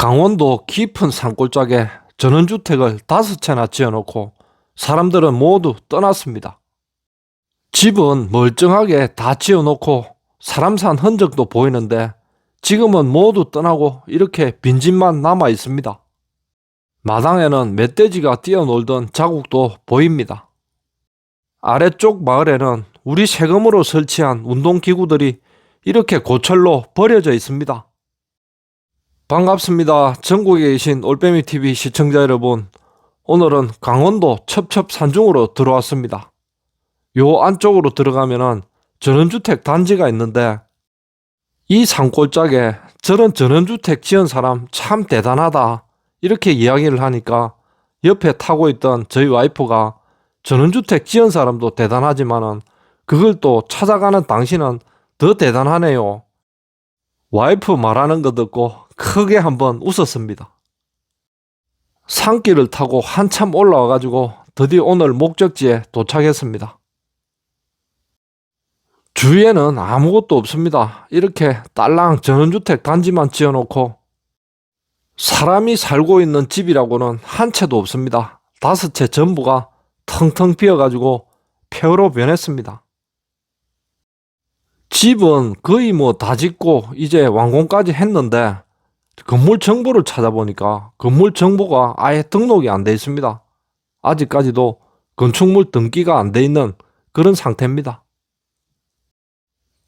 강원도 깊은 산골짜기에 전원주택을 다섯 채나 지어놓고 사람들은 모두 떠났습니다. 집은 멀쩡하게 다 지어놓고 사람 산 흔적도 보이는데 지금은 모두 떠나고 이렇게 빈집만 남아 있습니다. 마당에는 멧돼지가 뛰어놀던 자국도 보입니다. 아래쪽 마을에는 우리 세금으로 설치한 운동기구들이 이렇게 고철로 버려져 있습니다. 반갑습니다. 전국에 계신 올빼미 TV 시청자 여러분. 오늘은 강원도 첩첩 산중으로 들어왔습니다. 요 안쪽으로 들어가면은 전원주택 단지가 있는데 이 산골짜기에 저런 전원주택 지은 사람 참 대단하다. 이렇게 이야기를 하니까 옆에 타고 있던 저희 와이프가 전원주택 지은 사람도 대단하지만은 그걸 또 찾아가는 당신은 더 대단하네요. 와이프 말하는 거 듣고 크게 한번 웃었습니다. 산길을 타고 한참 올라와 가지고 드디어 오늘 목적지에 도착했습니다. 주위에는 아무것도 없습니다. 이렇게 딸랑 전원주택 단지만 지어놓고 사람이 살고 있는 집이라고는 한 채도 없습니다. 다섯 채 전부가 텅텅 비어가지고 폐허로 변했습니다. 집은 거의 뭐 다 짓고 이제 완공까지 했는데 건물 정보를 찾아보니까 건물 정보가 아예 등록이 안 돼 있습니다. 아직까지도 건축물 등기가 안 돼 있는 그런 상태입니다.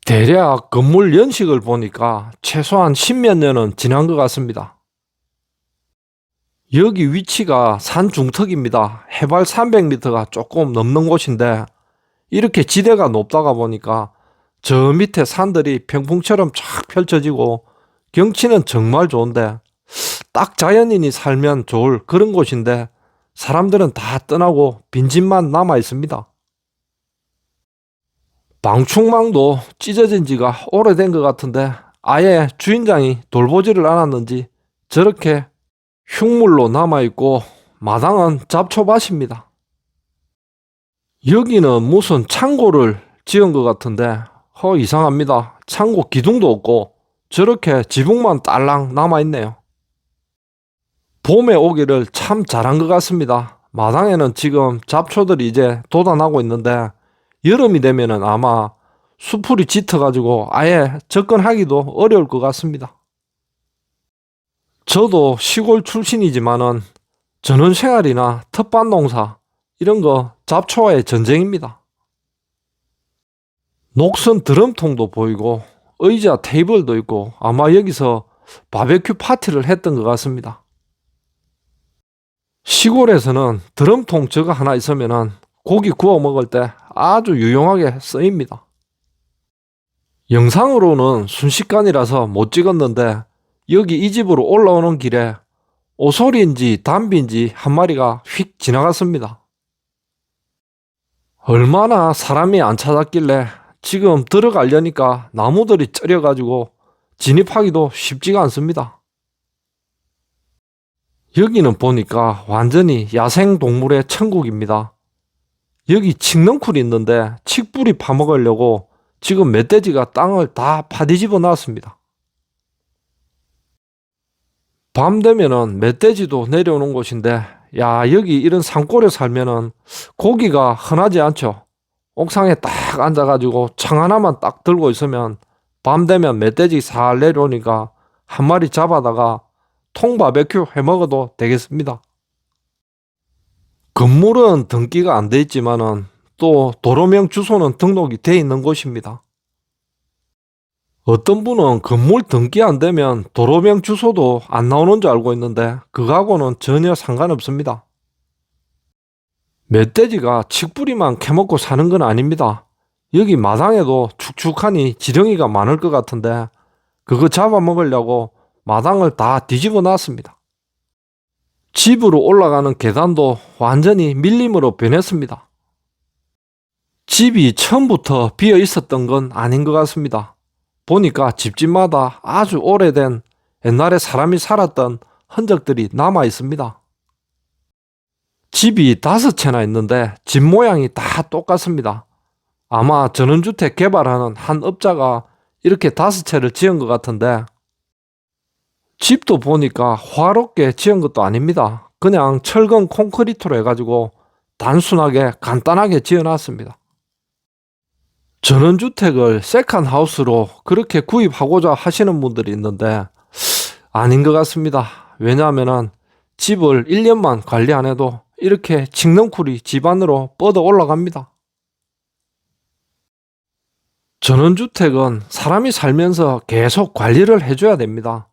대략 건물 연식을 보니까 최소한 십몇 년은 지난 것 같습니다. 여기 위치가 산 중턱입니다. 해발 300m가 조금 넘는 곳인데 이렇게 지대가 높다가 보니까 저 밑에 산들이 평풍처럼 쫙 펼쳐지고 경치는 정말 좋은데 딱 자연인이 살면 좋을 그런 곳인데 사람들은 다 떠나고 빈집만 남아 있습니다. 방충망도 찢어진 지가 오래된 것 같은데 아예 주인장이 돌보지를 않았는지 저렇게 흉물로 남아있고 마당은 잡초밭입니다. 여기는 무슨 창고를 지은 것 같은데 허 이상합니다. 창고 기둥도 없고 저렇게 지붕만 딸랑 남아있네요. 봄에 오기를 참 잘한 것 같습니다. 마당에는 지금 잡초들이 이제 돋아나고 있는데 여름이 되면은 아마 수풀이 짙어가지고 아예 접근하기도 어려울 것 같습니다. 저도 시골 출신이지만은 전원 생활이나 텃밭 농사 이런 거 잡초와의 전쟁입니다. 녹슨 드럼통도 보이고 의자 테이블도 있고 아마 여기서 바베큐 파티를 했던 것 같습니다. 시골에서는 드럼통 저거 하나 있으면은 고기 구워 먹을 때 아주 유용하게 쓰입니다. 영상으로는 순식간이라서 못 찍었는데 여기 이 집으로 올라오는 길에 오소리인지 담비인지 한 마리가 휙 지나갔습니다. 얼마나 사람이 안 찾았길래 지금 들어가려니까 나무들이 쩌려가지고 진입하기도 쉽지가 않습니다. 여기는 보니까 완전히 야생 동물의 천국입니다. 여기 칡넝쿨이 있는데 칡뿌리 파먹으려고 지금 멧돼지가 땅을 다 파뒤집어 놨습니다. 밤 되면은 멧돼지도 내려오는 곳인데 야 여기 이런 산골에 살면은 고기가 흔하지 않죠. 옥상에 딱 앉아가지고 창 하나만 딱 들고 있으면 밤 되면 멧돼지 살 내려오니까 한 마리 잡아다가 통바베큐 해 먹어도 되겠습니다. 건물은 등기가 안 돼 있지만은 또 도로명 주소는 등록이 돼 있는 곳입니다. 어떤 분은 건물 등기 안 되면 도로명 주소도 안 나오는 줄 알고 있는데 그거하고는 전혀 상관없습니다. 멧돼지가 칡뿌리만 캐먹고 사는 건 아닙니다. 여기 마당에도 축축하니 지렁이가 많을 것 같은데 그거 잡아먹으려고 마당을 다 뒤집어 놨습니다. 집으로 올라가는 계단도 완전히 밀림으로 변했습니다. 집이 처음부터 비어 있었던 건 아닌 것 같습니다. 보니까 집집마다 아주 오래된 옛날에 사람이 살았던 흔적들이 남아 있습니다. 집이 다섯 채나 있는데 집 모양이 다 똑같습니다. 아마 전원주택 개발하는 한 업자가 이렇게 다섯 채를 지은 것 같은데 집도 보니까 화롭게 지은 것도 아닙니다. 그냥 철근 콘크리트로 해가지고 단순하게 간단하게 지어놨습니다. 전원주택을 세컨 하우스로 그렇게 구입하고자 하시는 분들이 있는데 아닌 것 같습니다. 왜냐하면 집을 1년만 관리 안 해도 이렇게 직능쿨이 집 안으로 뻗어 올라갑니다. 전원주택은 사람이 살면서 계속 관리를 해줘야 됩니다.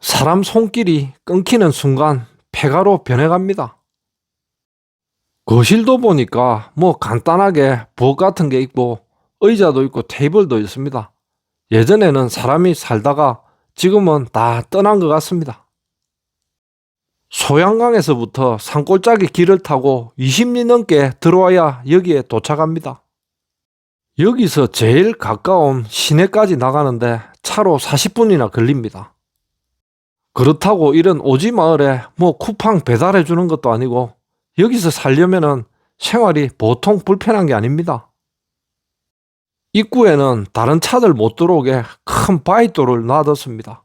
사람 손길이 끊기는 순간 폐가로 변해갑니다. 거실도 보니까 뭐 간단하게 부엌 같은 게 있고 의자도 있고 테이블도 있습니다. 예전에는 사람이 살다가 지금은 다 떠난 것 같습니다. 소양강에서부터 산골짜기 길을 타고 20리 넘게 들어와야 여기에 도착합니다. 여기서 제일 가까운 시내까지 나가는데 차로 40분이나 걸립니다. 그렇다고 이런 오지 마을에 뭐 쿠팡 배달해 주는 것도 아니고 여기서 살려면은 생활이 보통 불편한 게 아닙니다. 입구에는 다른 차들 못 들어오게 큰 바위돌을 놔뒀습니다.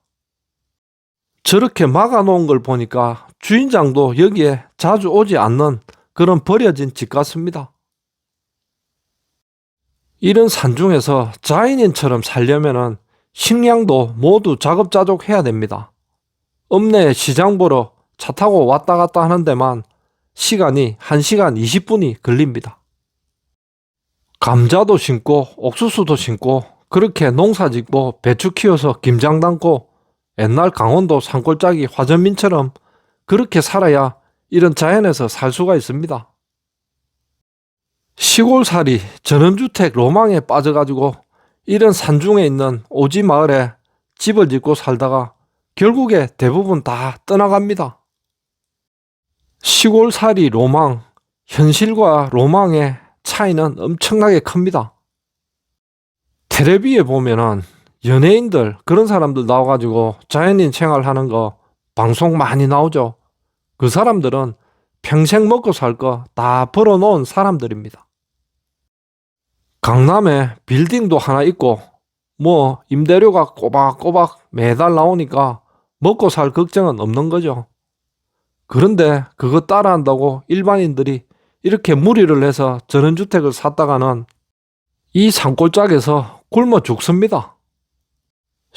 저렇게 막아놓은 걸 보니까 주인장도 여기에 자주 오지 않는 그런 버려진 집 같습니다. 이런 산중에서 자연인처럼 살려면은 식량도 모두 자급자족 해야 됩니다. 읍내 시장 보러 차 타고 왔다 갔다 하는 데만 시간이 1시간 20분이 걸립니다. 감자도 심고 옥수수도 심고 그렇게 농사 짓고 배추 키워서 김장 담고 옛날 강원도 산골짜기 화전민처럼 그렇게 살아야 이런 자연에서 살 수가 있습니다. 시골살이 전원주택 로망에 빠져가지고 이런 산중에 있는 오지 마을에 집을 짓고 살다가 결국에 대부분 다 떠나갑니다. 시골살이 로망, 현실과 로망의 차이는 엄청나게 큽니다. 텔레비에 보면은 연예인들 그런 사람들 나와가지고 자연인 생활하는 거 방송 많이 나오죠. 그 사람들은 평생 먹고 살 거 다 벌어놓은 사람들입니다. 강남에 빌딩도 하나 있고 뭐 임대료가 꼬박꼬박 매달 나오니까 먹고 살 걱정은 없는 거죠. 그런데 그거 따라한다고 일반인들이 이렇게 무리를 해서 전원주택을 샀다가는 이 산골짜기에서 굶어 죽습니다.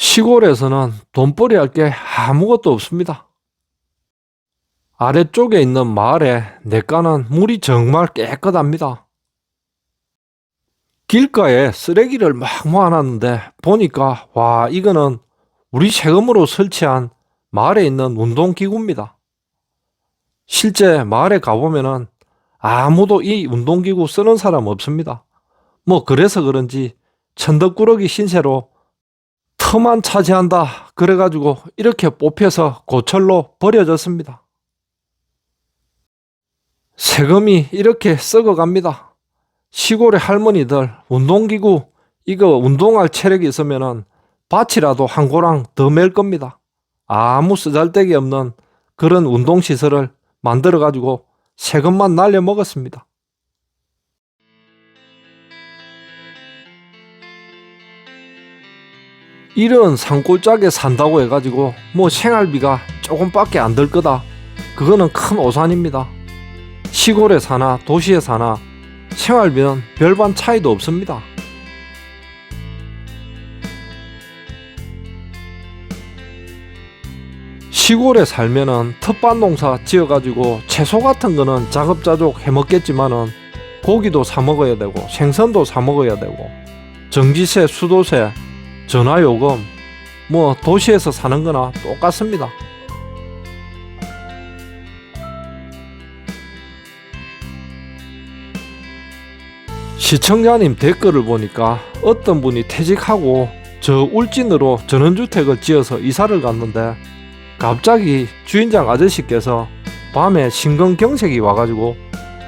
시골에서는 돈벌이 할 게 아무것도 없습니다. 아래쪽에 있는 마을에 내과는 물이 정말 깨끗합니다. 길가에 쓰레기를 막 모아놨는데 보니까 와 이거는 우리 세금으로 설치한 마을에 있는 운동기구입니다. 실제 마을에 가보면은 아무도 이 운동기구 쓰는 사람 없습니다. 뭐 그래서 그런지 천덕꾸러기 신세로 터만 차지한다 그래가지고 이렇게 뽑혀서 고철로 버려졌습니다. 세금이 이렇게 썩어갑니다. 시골의 할머니들 운동기구 이거 운동할 체력이 있으면은 밭이라도 한 고랑 더 맬 겁니다. 아무 쓰잘데기 없는 그런 운동시설을 만들어가지고 세금만 날려 먹었습니다. 이런 산골짜기에 산다고 해가지고 뭐 생활비가 조금밖에 안 들 거다. 그거는 큰 오산입니다. 시골에 사나 도시에 사나 생활비는 별반 차이도 없습니다. 시골에 살면은 텃밭 농사 지어가지고 채소 같은 거는 자급자족 해먹겠지만은 고기도 사 먹어야 되고 생선도 사 먹어야 되고 전기세, 수도세, 전화요금 뭐 도시에서 사는 거나 똑같습니다. 시청자님 댓글을 보니까 어떤 분이 퇴직하고 저 울진으로 전원주택을 지어서 이사를 갔는데 갑자기 주인장 아저씨께서 밤에 심근경색이 와가지고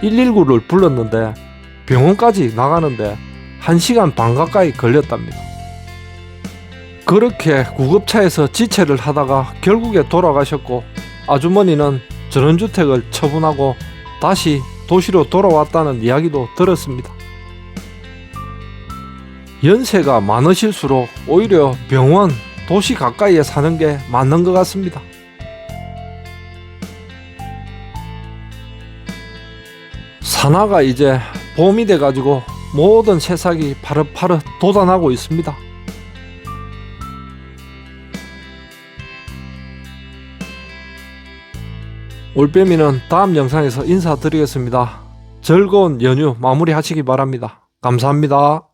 119를 불렀는데 병원까지 나가는데 1시간 반 가까이 걸렸답니다. 그렇게 구급차에서 지체를 하다가 결국에 돌아가셨고 아주머니는 전원주택을 처분하고 다시 도시로 돌아왔다는 이야기도 들었습니다. 연세가 많으실수록 오히려 병원 도시 가까이에 사는 게 맞는 것 같습니다. 산하가 이제 봄이 돼가지고 모든 새싹이 파릇파릇 돋아나고 있습니다. 올빼미는 다음 영상에서 인사드리겠습니다. 즐거운 연휴 마무리하시기 바랍니다. 감사합니다.